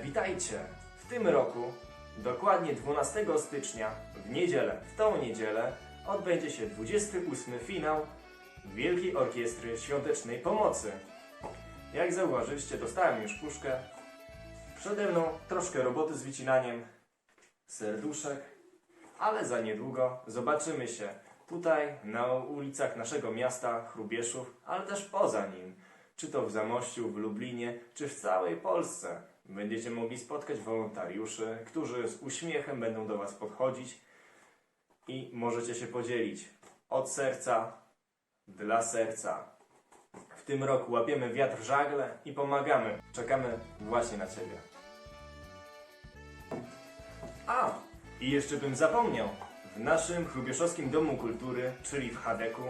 Witajcie! W tym roku, dokładnie 12 stycznia, w niedzielę, w tą niedzielę, odbędzie się 28 finał Wielkiej Orkiestry Świątecznej Pomocy. Jak zauważyliście, dostałem już puszkę. Przede mną troszkę roboty z wycinaniem serduszek, ale za niedługo zobaczymy się tutaj na ulicach naszego miasta Chrubieszów, ale też poza nim. Czy to w Zamościu, w Lublinie, czy w całej Polsce. Będziecie mogli spotkać wolontariuszy, którzy z uśmiechem będą do Was podchodzić i możecie się podzielić od serca dla serca. W tym roku łapiemy wiatr w żagle i pomagamy. Czekamy właśnie na Ciebie. A, i jeszcze bym zapomniał. W naszym Chrubieszowskim Domu Kultury, czyli w Hadeku,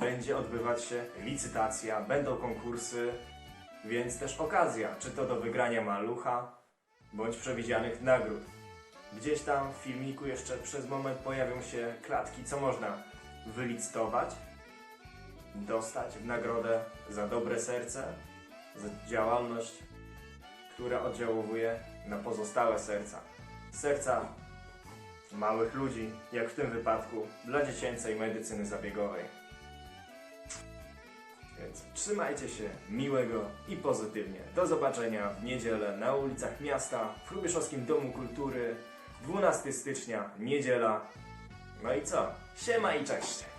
będzie odbywać się licytacja, będą konkursy, więc też okazja, czy to do wygrania malucha, bądź przewidzianych nagród. Gdzieś tam w filmiku jeszcze przez moment pojawią się klatki, co można wylicytować, dostać w nagrodę za dobre serce, za działalność, która oddziałuje na pozostałe serca. Serca małych ludzi, jak w tym wypadku dla dziecięcej medycyny zabiegowej. Trzymajcie się miłego i pozytywnie. Do zobaczenia w niedzielę na ulicach miasta w Hrubieszowskim Domu Kultury 12 stycznia, niedziela. No i co? Siema i cześć!